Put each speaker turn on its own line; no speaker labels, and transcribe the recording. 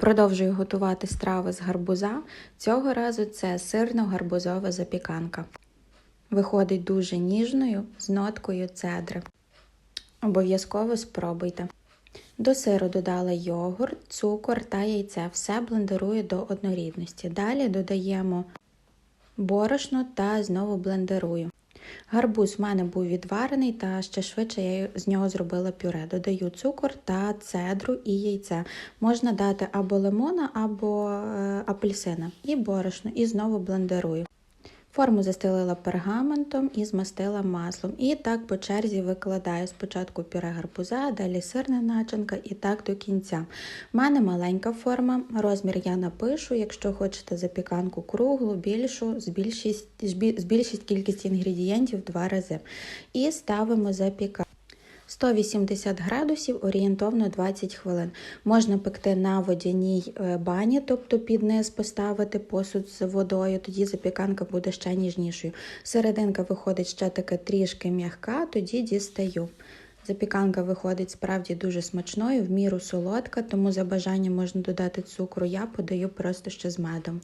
Продовжую готувати страви з гарбуза. Цього разу це сирно-гарбузова запіканка. Виходить дуже ніжною з ноткою цедри. Обов'язково спробуйте. До сиру додала йогурт, цукор та яйце. Все блендерую до однорідності. Далі додаємо борошно та знову блендерую. Гарбуз в мене був відварений, та ще швидше я з нього зробила пюре. Додаю цукор та цедру і яйце. Можна дати або лимона, або е, апельсина, і борошно, і знову блендерую. Форму застелила пергаментом і змастила маслом. І так по черзі викладаю спочатку пюре гарбуза, далі сирна начинка і так до кінця. У мене маленька форма, розмір я напишу. Якщо хочете запіканку круглу, більшу, збільшіть, кількість інгредієнтів два рази. І ставимо запікати. 180 градусів орієнтовно 20 хвилин. Можна пекти на водяній бані, тобто під низ поставити посуд з водою, тоді запіканка буде ще ніжнішою. Серединка виходить ще таке трішки м'яка, тоді дістаю. Запіканка виходить справді дуже смачною, в міру солодка, тому за бажанням можна додати цукру. Я подаю просто ще з медом.